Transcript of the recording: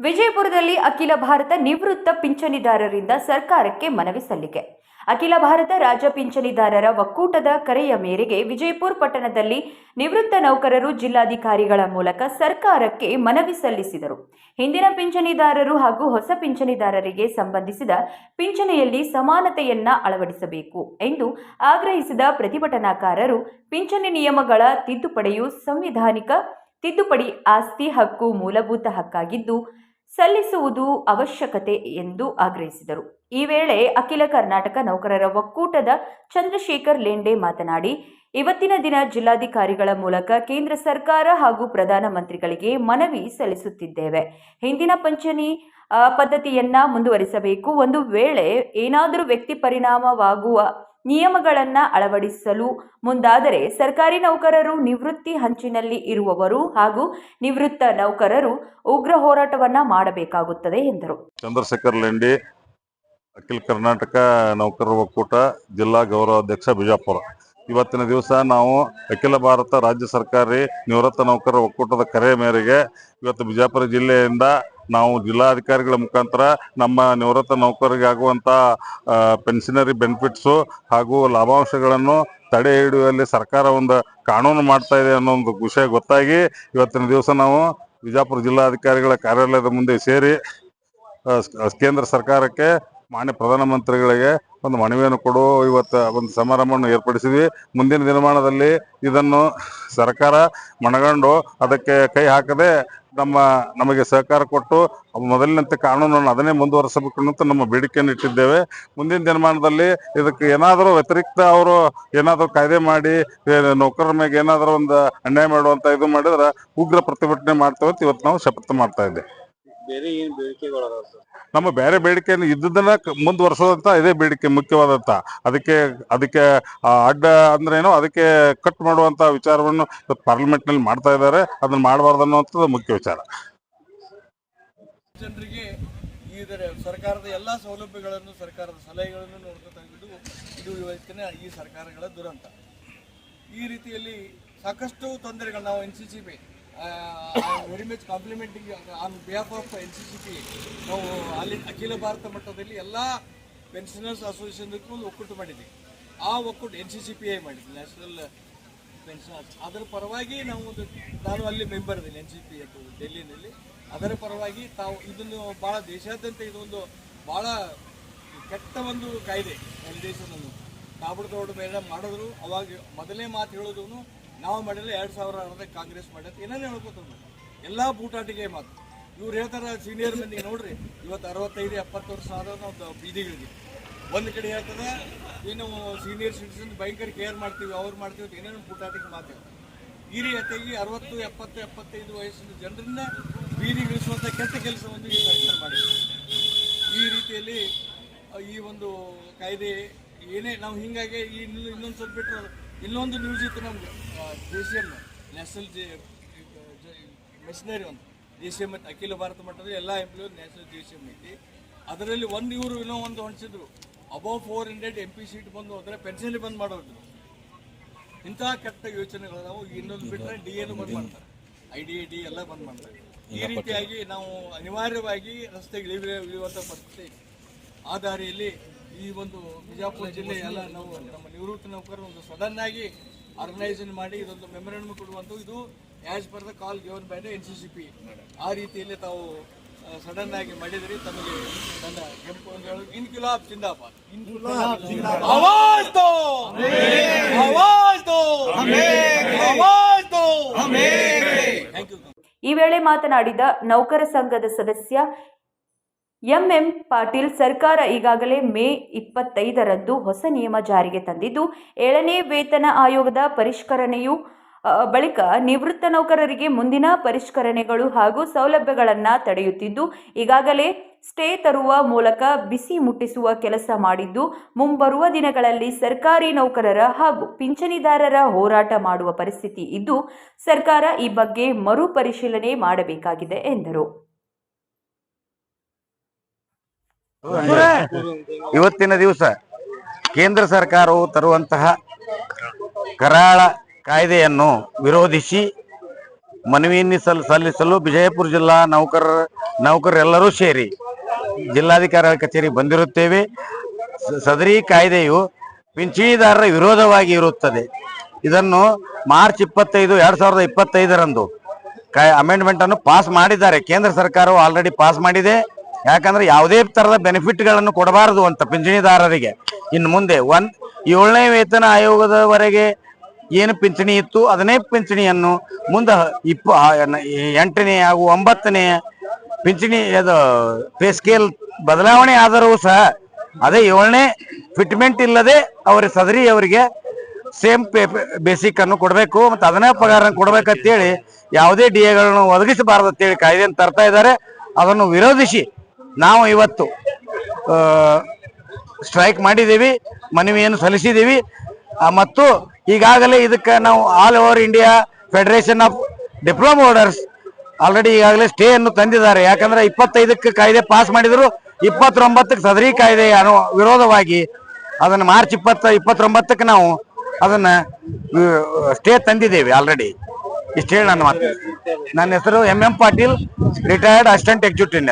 ವಿಜಯಪುರದಲ್ಲಿ ಅಖಿಲ ಭಾರತ ನಿವೃತ್ತ ಪಿಂಚಣಿದಾರರಿಂದ ಸರ್ಕಾರಕ್ಕೆ ಮನವಿ ಸಲ್ಲಿಕೆ. ಅಖಿಲ ಭಾರತ ರಾಜ್ಯ ಪಿಂಚಣಿದಾರರ ಒಕ್ಕೂಟದ ಕರೆಯ ಮೇರೆಗೆ ವಿಜಯಪುರ ಪಟ್ಟಣದಲ್ಲಿ ನಿವೃತ್ತ ನೌಕರರು ಜಿಲ್ಲಾಧಿಕಾರಿಗಳ ಮೂಲಕ ಸರ್ಕಾರಕ್ಕೆ ಮನವಿ ಸಲ್ಲಿಸಿದರು. ಹಿಂದಿನ ಪಿಂಚಣಿದಾರರು ಹಾಗೂ ಹೊಸ ಪಿಂಚಣಿದಾರರಿಗೆ ಸಂಬಂಧಿಸಿದ ಪಿಂಚಣಿಯಲ್ಲಿ ಸಮಾನತೆಯನ್ನ ಅಳವಡಿಸಬೇಕು ಎಂದು ಆಗ್ರಹಿಸಿದ ಪ್ರತಿಭಟನಾಕಾರರು, ಪಿಂಚಣಿ ನಿಯಮಗಳ ತಿದ್ದುಪಡಿಯು ಸಂವಿಧಾನಿಕ ತಿದ್ದುಪಡಿ ಆಸ್ತಿ ಹಕ್ಕು ಮೂಲಭೂತ ಹಕ್ಕಾಗಿದ್ದು ಸಲ್ಲಿಸುವುದು ಅವಶ್ಯಕತೆ ಎಂದು ಆಗ್ರಹಿಸಿದರು. ಈ ವೇಳೆ ಅಖಿಲ ಕರ್ನಾಟಕ ನೌಕರರ ಒಕ್ಕೂಟದ ಚಂದ್ರಶೇಖರ್ ಲೆಂಡೆ ಮಾತನಾಡಿ ಇವತ್ತಿನ ದಿನ ಜಿಲ್ಲಾಧಿಕಾರಿಗಳ ಮೂಲಕ ಕೇಂದ್ರ ಸರ್ಕಾರ ಹಾಗೂ ಪ್ರಧಾನಮಂತ್ರಿಗಳಿಗೆ ಮನವಿ ಸಲ್ಲಿಸುತ್ತಿದ್ದೇವೆ. ಹಿಂದಿನ ಪಂಚನಿ ಆ, ಪದ್ಧತಿಯನ್ನ ಮುಂದುವರಿಸಬೇಕು. ಒಂದು ವೇಳೆ ಏನಾದರೂ ವ್ಯಕ್ತಿ ಪರಿಣಾಮವಾಗುವ ನಿಯಮಗಳನ್ನ ಅಳವಡಿಸಲು ಮುಂದಾದರೆ ಸರ್ಕಾರಿ ನೌಕರರು ನಿವೃತ್ತಿ ಹಂಚಿನಲ್ಲಿ ಇರುವವರು ಹಾಗೂ ನಿವೃತ್ತ ನೌಕರರು ಉಗ್ರ ಹೋರಾಟವನ್ನ ಮಾಡಬೇಕಾಗುತ್ತದೆ ಎಂದರು. ಚಂದ್ರಶೇಖರ್ ಲೆಂಡಿ, ಅಖಿಲ ಕರ್ನಾಟಕ ನೌಕರರ ಒಕ್ಕೂಟ, ಜಿಲ್ಲಾ ಗೌರವಾಧ್ಯಕ್ಷ ಬಿಜಾಪುರ. ಇವತ್ತಿನ ದಿವಸ ನಾವು ಅಖಿಲ ಭಾರತ ರಾಜ್ಯ ಸರ್ಕಾರಿ ನಿವೃತ್ತ ನೌಕರರ ಒಕ್ಕೂಟದ ಕರೆ ಮೇರೆಗೆ ಇವತ್ತು ಬಿಜಾಪುರ ಜಿಲ್ಲೆಯಿಂದ ನಾವು ಜಿಲ್ಲಾಧಿಕಾರಿಗಳ ಮುಖಾಂತರ ನಮ್ಮ ನಿವೃತ್ತ ನೌಕರರಿಗೆ ಆಗುವಂಥ ಪೆನ್ಷನರಿ ಬೆನಿಫಿಟ್ಸು ಹಾಗೂ ಲಾಭಾಂಶಗಳನ್ನು ತಡೆ ಹಿಡಿಯುವಲ್ಲಿ ಸರ್ಕಾರ ಒಂದು ಕಾನೂನು ಮಾಡ್ತಾ ಇದೆ ಅನ್ನೋ ಒಂದು ವಿಷಯ ಗೊತ್ತಾಗಿ ಇವತ್ತಿನ ದಿವಸ ನಾವು ಬಿಜಾಪುರ ಜಿಲ್ಲಾಧಿಕಾರಿಗಳ ಕಾರ್ಯಾಲಯದ ಮುಂದೆ ಸೇರಿ ಕೇಂದ್ರ ಸರ್ಕಾರಕ್ಕೆ ಮಾನ್ಯ ಪ್ರಧಾನಮಂತ್ರಿಗಳಿಗೆ ಒಂದು ಮನವಿಯನ್ನು ಕೊಡುವ ಇವತ್ತು ಒಂದು ಸಮಾರಂಭವನ್ನು ಏರ್ಪಡಿಸಿದ್ವಿ. ಮುಂದಿನ ದಿನಮಾನದಲ್ಲಿ ಇದನ್ನು ಸರ್ಕಾರ ಮನಗಂಡು ಅದಕ್ಕೆ ಕೈ ಹಾಕದೆ ನಮ್ಮ, ನಮಗೆ ಸಹಕಾರ ಕೊಟ್ಟು ಮೊದಲಿನಂತೆ ಕಾನೂನನ್ನು ಅದನ್ನೇ ಮುಂದುವರಿಸಬೇಕು ಅಂತ ನಮ್ಮ ಬೇಡಿಕೆಯನ್ನು ಇಟ್ಟಿದ್ದೇವೆ. ಮುಂದಿನ ದಿನಮಾನದಲ್ಲಿ ಇದಕ್ಕೆ ಏನಾದರೂ ವ್ಯತಿರಿಕ್ತ ಅವರು ಏನಾದರೂ ಕಾಯ್ದೆ ಮಾಡಿ ನೌಕರರ ಮೇಲೆ ಏನಾದರೂ ಒಂದು ಅನ್ಯಾಯ ಮಾಡುವಂಥ ಇದು ಮಾಡಿದ್ರೆ ಉಗ್ರ ಪ್ರತಿಭಟನೆ ಮಾಡ್ತೇವೆ ಇವತ್ತು ನಾವು ಶಪಥ ಮಾಡ್ತಾ ಇದ್ದೇವೆ. ಬೇರೆ ಏನ್ ಸರ್ ನಮ್ಮ ಬೇರೆ ಬೇಡಿಕೆ ಇದ್ದದನ್ನ ಕ- ಮುಂದುವರ್ಸೋದಂತ ಇದೇ ಬೇಡಿಕೆ ಮುಖ್ಯವಾದಂತ. ಅದಕ್ಕೆ ಅದಕ್ಕೆ ಆ, ಅಡ್ಡ ಅಂದ್ರೆ ಏನು ಅದಕ್ಕೆ ಕಟ್ ಮಾಡುವಂತ ವಿಚಾರವನ್ನು ಇವತ್ತು ಪಾರ್ಲಿಮೆಂಟ್ನಲ್ಲಿ ಮಾಡ್ತಾ ಇದ್ದಾರೆ. ಅದನ್ನ ಮಾಡಬಾರ್ದು ಅನ್ನುವಂಥದ್ದು ಮುಖ್ಯ ವಿಚಾರ. ಜನರಿಗೆ ಇದರ ಸರ್ಕಾರದ ಎಲ್ಲಾ ಸೌಲಭ್ಯಗಳನ್ನು ಸರ್ಕಾರದ ಸಲಹೆಗಳನ್ನು ನೋಡ್ಕೊತಾ ಇದ್ದು ಇದು ಇವತ್ತಿನ ಈ ಸರ್ಕಾರಗಳ ದುರಂತ. ಈ ರೀತಿಯಲ್ಲಿ ಸಾಕಷ್ಟು ತೊಂದರೆಗಳು ನಾವು N C very much complimenting on behalf of N C C P ನಾವು ಅಲ್ಲಿ ಅಖಿಲ ಭಾರತ ಮಟ್ಟದಲ್ಲಿ ಎಲ್ಲ ಪೆನ್ಷನರ್ಸ್ ಅಸೋಸಿಯೇಷನ್ಗೂ ಒಂದು ಒಕ್ಕೂಟ ಮಾಡಿದ್ವಿ. ಆ ಒಕ್ಕೂಟ N C C P I ಮಾಡಿದ್ವಿ ನ್ಯಾಷನಲ್ ಪೆನ್ಷನರ್ಸ್ ಅದರ ಪರವಾಗಿ ನಾವು ಒಂದು ನಾನು ಅಲ್ಲಿ ಮೆಂಬರ್ ಇದ್ದೀನಿ ಎನ್ ಸಿ ಪಿ ಅದು ಡೆಲ್ಲಿನಲ್ಲಿ. ಅದರ ಪರವಾಗಿ ತಾವು ಇದನ್ನು ಭಾಳ ದೇಶಾದ್ಯಂತ ಇದೊಂದು ಭಾಳ ಕೆಟ್ಟ ಒಂದು ಕಾಯ್ದೆ. ನಮ್ಮ ದೇಶದಲ್ಲೂ ಕಾಬಡ್ದೋಡ ಬೇಡ ಮಾಡಿದ್ರು. ಅವಾಗ ಮೊದಲೇ ಮಾತು ಹೇಳೋದು ನಾವು ಮಾಡಿಲ್ಲ ಎರಡು ಸಾವಿರ ಅರ್ಧ ಕಾಂಗ್ರೆಸ್ ಮಾಡಿದ್ರೆ ಏನೇನು ಹೇಳ್ಕೊತಾರೆ ಎಲ್ಲ ಬೂಟಾಟಿಗೆ ಮಾತು. ಇವ್ರು ಹೇಳ್ತಾರೆ ಸೀನಿಯರ್ ಮಂದಿಗೆ ನೋಡ್ರಿ, ಇವತ್ತು ಅರವತ್ತೈದು ಎಪ್ಪತ್ತು ವರ್ಷ ಆದ ನಾವು ಬೀದಿಗಳಿಗೆ. ಒಂದು ಕಡೆ ಹೇಳ್ತದ ಏನು ಸೀನಿಯರ್ ಸಿಟಿಸನ್ ಭಯಂಕರ ಕೇರ್ ಮಾಡ್ತೀವಿ, ಅವ್ರು ಮಾಡ್ತೀವಿ ಅಂತ ಏನೇನು ಬೂಟಾಟಿಗೆ ಮಾತು. ಈ ರೀತಿಯಾಗಿ ಅರವತ್ತು, ಎಪ್ಪತ್ತು, ಎಪ್ಪತ್ತೈದು ವಯಸ್ಸಿನ ಜನರನ್ನ ಬೀದಿಗಿಳಿಸುವಂಥ ಕೆಟ್ಟ ಕೆಲಸವನ್ನು ಈ ಸರ್ಕಾರ ಮಾಡಿದೆ. ಈ ರೀತಿಯಲ್ಲಿ ಈ ಒಂದು ಕಾಯ್ದೆ ಏನೇ, ನಾವು ಹಿಂಗಾಗಿ ಈ ಇನ್ನೊಂದು ಸ್ವಲ್ಪ ಬಿಟ್ಟರೆ ಇನ್ನೊಂದು ನ್ಯೂಸ್ ಇತ್ತು ನಮ್ಗೆ ಎಂ ನ್ಯಾಷನಲ್ ಜೆ ಮಿಷನರಿ ಒಂದು ಜೆ ಸಿ ಎಂ ಅಖಿಲ ಭಾರತ ಮಟ್ಟದ ಎಲ್ಲ employee national J C M ಐತಿ. ಅದರಲ್ಲಿ ಒಂದು ಇವರು ಇನ್ನೂ ಒಂದು ಹೊಂಚಿದ್ರು above four hundred M P seat ಬಂದು ಹೋದ್ರೆ ಪೆನ್ಷನ್ ಬಂದ್ ಮಾಡೋದು ಇಂತಹ ಕೆಟ್ಟ ಯೋಚನೆಗಳು ಇನ್ನೊಂದು ಬಿಟ್ಟರೆ ಡಿ ಎನು ಬಂದ್ ಮಾಡ್ತಾರೆ. ಐ ಡಿ ಡಿ ಎಲ್ಲ ಬಂದ್ ಮಾಡ್ತಾರೆ. ಈ ರೀತಿಯಾಗಿ ನಾವು ಅನಿವಾರ್ಯವಾಗಿ ರಸ್ತೆಗೆ ಇಳಿಯುವ ಇಳಿಯುವಂಥ ಪರಿಸ್ಥಿತಿ ಆ ದಾರಿಯಲ್ಲಿ ಈ ಒಂದು ಬಿಜಾಪುರ ಜಿಲ್ಲೆ ಎಲ್ಲ ನಾವು ನಮ್ಮ ನಿವೃತ್ತ ನೌಕರರು ಒಂದು ಸಡನ್ ಆಗಿ ಆರ್ಗನೈಸೇಷನ್ ಮಾಡಿ ಇದೊಂದು ಮೆಮೊರಂಡಮ್ ಕೊಡುವಂಥ ಇದು as per the call given by the N C C P ಆ ರೀತಿಯಲ್ಲಿ ತಾವು ಸಡನ್ ಆಗಿ ಮಾಡಿದ್ರಿ. ತಮಗೆ ನನ್ನ ಕೆಂಪು ಅಂತ ಹೇಳೋದು ಇನ್ಕಿಲಾಬ್ ಜಿಂದಾಬಾದ್. ಆವಾಜ್ ದೋ ಆವಾಜ್ ದೋ ಆವಾಜ್ ದೋ ಥ್ಯಾಂಕ್ ಯು ಈ ವೇಳೆ ಮಾತನಾಡಿದ ನೌಕರ ಸಂಘದ ಸದಸ್ಯ ಎಂಎಂ ಪಾಟೀಲ್ ಸರ್ಕಾರ ಈಗಾಗಲೇ ಮೇ ಇಪ್ಪತ್ತೈದರಂದು ಹೊಸ ನಿಯಮ ಜಾರಿಗೆ ತಂದಿದ್ದು, ಏಳನೇ ವೇತನ ಆಯೋಗದ ಪರಿಷ್ಕರಣೆಯು ಬಳಿಕ ನಿವೃತ್ತ ನೌಕರರಿಗೆ ಮುಂದಿನ ಪರಿಷ್ಕರಣೆಗಳು ಹಾಗೂ ಸೌಲಭ್ಯಗಳನ್ನು ತಡೆಯುತ್ತಿದ್ದು, ಈಗಾಗಲೇ ಸ್ಟೇ ತರುವ ಮೂಲಕ ಬಿಸಿ ಮುಟ್ಟಿಸುವ ಕೆಲಸ ಮಾಡಿದ್ದು, ಮುಂಬರುವ ದಿನಗಳಲ್ಲಿ ಸರ್ಕಾರಿ ನೌಕರರ ಹಾಗೂ ಪಿಂಚಣಿದಾರರ ಹೋರಾಟ ಮಾಡುವ ಪರಿಸ್ಥಿತಿ ಇದ್ದು, ಸರ್ಕಾರ ಈ ಬಗ್ಗೆ ಮರುಪರಿಶೀಲನೆ ಮಾಡಬೇಕಾಗಿದೆ ಎಂದರು. ಇವತ್ತಿನ ದಿವಸ ಕೇಂದ್ರ ಸರ್ಕಾರವು ತರುವಂತಹ ಕರಾಳ ಕಾಯ್ದೆಯನ್ನು ವಿರೋಧಿಸಿ ಮನವಿಯನ್ನು ಸಲ್, ಸಲ್ಲಿಸಲು ವಿಜಯಪುರ ಜಿಲ್ಲಾ ನೌಕರರ ನೌಕರರೆಲ್ಲರೂ ಸೇರಿ ಜಿಲ್ಲಾಧಿಕಾರಿ ಕಚೇರಿ ಬಂದಿರುತ್ತೇವೆ. ಸದರಿ ಕಾಯ್ದೆಯು ಪಿಂಚಣಿದಾರರ ವಿರೋಧವಾಗಿ ಇರುತ್ತದೆ. ಇದನ್ನು ಮಾರ್ಚ್ ಇಪ್ಪತ್ತೈದು, ಎರಡು ಸಾವಿರದ ಇಪ್ಪತ್ತೈದರಂದು ಅಮೆಂಡ್ಮೆಂಟ್ ಅನ್ನು ಪಾಸ್ ಮಾಡಿದ್ದಾರೆ. ಕೇಂದ್ರ ಸರ್ಕಾರವು ಆಲ್ರೆಡಿ ಪಾಸ್ ಮಾಡಿದೆ. ಯಾಕಂದ್ರೆ ಯಾವುದೇ ತರದ ಬೆನಿಫಿಟ್ಗಳನ್ನು ಕೊಡಬಾರದು ಅಂತ ಪಿಂಚಣಿದಾರರಿಗೆ. ಇನ್ನು ಮುಂದೆ ಒಂದ್ ಏಳನೇ ವೇತನ ಆಯೋಗದವರೆಗೆ ಏನು ಪಿಂಚಣಿ ಇತ್ತು, ಅದನ್ನೇ ಪಿಂಚಣಿಯನ್ನು ಮುಂದೆ ಇಪ್ಪ ಎಂಟನೇ ಹಾಗೂ ಒಂಬತ್ತನೇ ಪಿಂಚಣಿ, ಅದು ಪೇ ಸ್ಕೇಲ್ ಬದಲಾವಣೆ ಆದರೂ ಸಹ ಅದೇ ಏಳನೇ ಫಿಟ್ಮೆಂಟ್ ಇಲ್ಲದೆ ಅವರ ಸದರಿ ಅವರಿಗೆ ಸೇಮ್ ಪೇ ಬೇಸಿಕ್ ಅನ್ನು ಕೊಡಬೇಕು ಮತ್ತು ಅದನ್ನೇ ಪಗಾರ ಕೊಡಬೇಕಂತೇಳಿ ಯಾವುದೇ ಡಿ ಎಗಳನ್ನು ಒದಗಿಸಬಾರದು ಅಂತೇಳಿ ಕಾಯ್ದೆಯನ್ನು ತರ್ತಾ ಇದ್ದಾರೆ. ಅದನ್ನು ವಿರೋಧಿಸಿ ನಾವು ಇವತ್ತು ಸ್ಟ್ರೈಕ್ ಮಾಡಿದ್ದೀವಿ, ಮನವಿಯನ್ನು ಸಲ್ಲಿಸಿದ್ದೀವಿ. ಮತ್ತು ಈಗಾಗಲೇ ಇದಕ್ಕೆ ನಾವು all over India federation of diploma orders already ಈಗಾಗಲೇ ಸ್ಟೇ ಅನ್ನು ತಂದಿದ್ದಾರೆ. ಯಾಕಂದ್ರೆ ಇಪ್ಪತ್ತೈದಕ್ಕೆ ಕಾಯ್ದೆ ಪಾಸ್ ಮಾಡಿದ್ರು, ಇಪ್ಪತ್ತೊಂಬತ್ತಕ್ಕೆ ಸದರಿ ಕಾಯ್ದೆ ಅನು, ವಿರೋಧವಾಗಿ ಅದನ್ನು ಮಾರ್ಚ್ ಇಪ್ಪತ್ತ, ಇಪ್ಪತ್ತೊಂಬತ್ತಕ್ಕೆ ನಾವು ಅದನ್ನ ಸ್ಟೇ ತಂದಿದ್ದೇವೆ ಆಲ್ರೆಡಿ ಇಷ್ಟು ನನ್ನ ಮಾತು. ನನ್ನ ಹೆಸರು M M Patil retired assistant executive